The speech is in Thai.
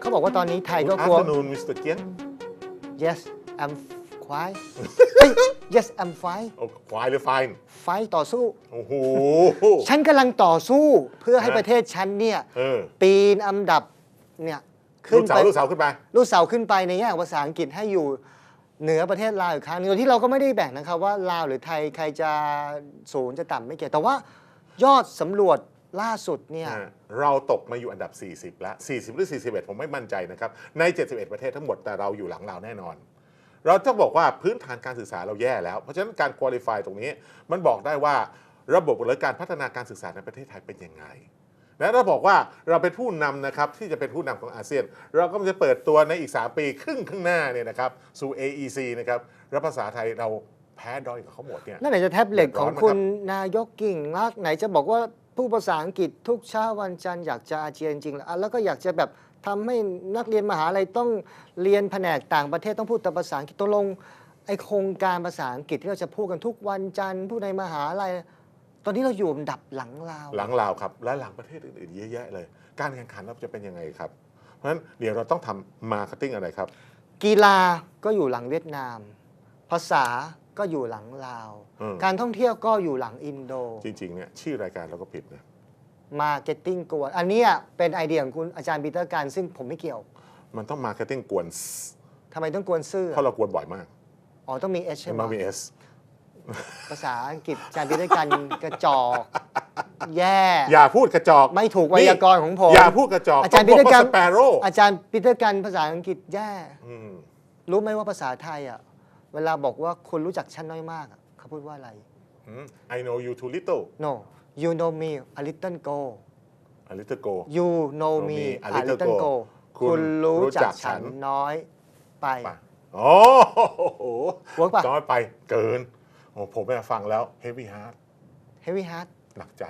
เขาบอกว่าตอนนี้ไทยก็ Good กลัว afternoon Mr. เกียน yes I'm fine เฮ้ย yes I'm fine โอ้ควายหรือ fine fight ต่อสู้ โอ้โห ฉันกำลังต่อสู้เพื่อให้ฮะประเทศฉันเนี่ยเออ ปีนอันดับเนี่ยลูขึ้นกเสาไปลูกเสาขึ้นไป ลูกเสาขึ้นไปในแง่ของภาษาอังกฤษให้อยู่เหนือประเทศลาวอีกครั้งหนึงโดยที่เราก็ไม่ได้แบ่งนะครับว่าลาวหรือไทยใครจะสูงจะต่ำไม่เกี่ยวแต่ว่ายอดสำรวจ ล่าสุดเนี่ยอ่าเราตกมาอยู่อันดับ 40 แล้ว 40 หรือ 41 ผมไม่มั่นใจนะครับ ใน 71 ประเทศทั้งหมดแต่เราอยู่หลังเราแน่นอน เราต้องบอกว่าพื้นฐานการศึกษาเราแย่แล้ว เพราะฉะนั้นการคุริฟายตรงนี้ มันบอกได้ว่าระบบหรือการพัฒนาการศึกษาในประเทศไทยเป็นยังไงและเราบอกว่าเราเป็นผู้นำนะครับที่จะเป็นผู้นำของอาเซียน เราก็จะเปิดตัวในอีก 3 ปีครึ่งข้างหน้าเนี่ยนะครับสู่ AEC นะครับแล้วภาษาไทยเราแพ้ด้อยกับเขาหมดเนี่ยนั่นไหนจะแท็บเล็ตเดือดร้ขออนงไหมคุณครับนายกกิ่งรักไหนจะบอกว่า ผู้ภาษาอังกฤษทุกเช้าวันจันทร์อยากจะอาเจียนจริงๆแล้วอะแล้วก็อยากจะแบบทำให้นักเรียนมหาลัยต้องเรียนแผนกต่างประเทศต้องพูดแต่ภาษาอังกฤษตกลงไอโครงการภาษาอังกฤษที่เราจะพูดกันทุกวันจันทร์พูดในมหาลัยตอนนี้เราอยู่อันดับหลังลาวหลังลาวครับ และหลังประเทศอื่นๆเยอะแยะเลย การแข่งขันเราจะเป็นยังไงครับ เพราะฉะนั้นเดี๋ยวเราต้องทำมาร์เก็ตติ้งอะไรครับ กีฬาก็อยู่หลังเวียดนาม ภาษา ก็อยู่หลังลาว อืม การท่องเที่ยวก็อยู่หลังอินโด จริงๆเนี่ยชื่อรายการเราก็ผิดนะ มาร์เก็ตติ้งกวนอันเนี้ยเป็นไอเดียของคุณอาจารย์ปีเตอร์การซึ่งผมไม่เกี่ยวมันต้องมาร์เก็ตติ้งกวนทำไมต้องกวนซื่อเพราะเรากวนบ่อยมากอ๋อต้องมี H ใช่ไหมมามีเอสภาษาอังกฤษอาจารย์ปีเตอร์การกระจอกแย่ อย่าพูดกระจอกไม่ถูกไวยากรณ์ของผม อย่าพูดกระจอกอาจารย์ปีเตอร์การสเปโร่อาจารย์ปีเตอร์การภาษาอังกฤษแย่รู้ไหมว่าภาษาไทยอะ เวลาบอกว่าคุณรู้จักฉันน้อยมากอะเขาพูดว่าอะไร I know you too little no you know me a little go a little go you know me a little go คุณรู้จักฉันน้อยไป ไปโอ้โห Work ปะ น้อยไปเกิน โอ้ผมไปฟังแล้ว heavy heart heavy heart หนักใจ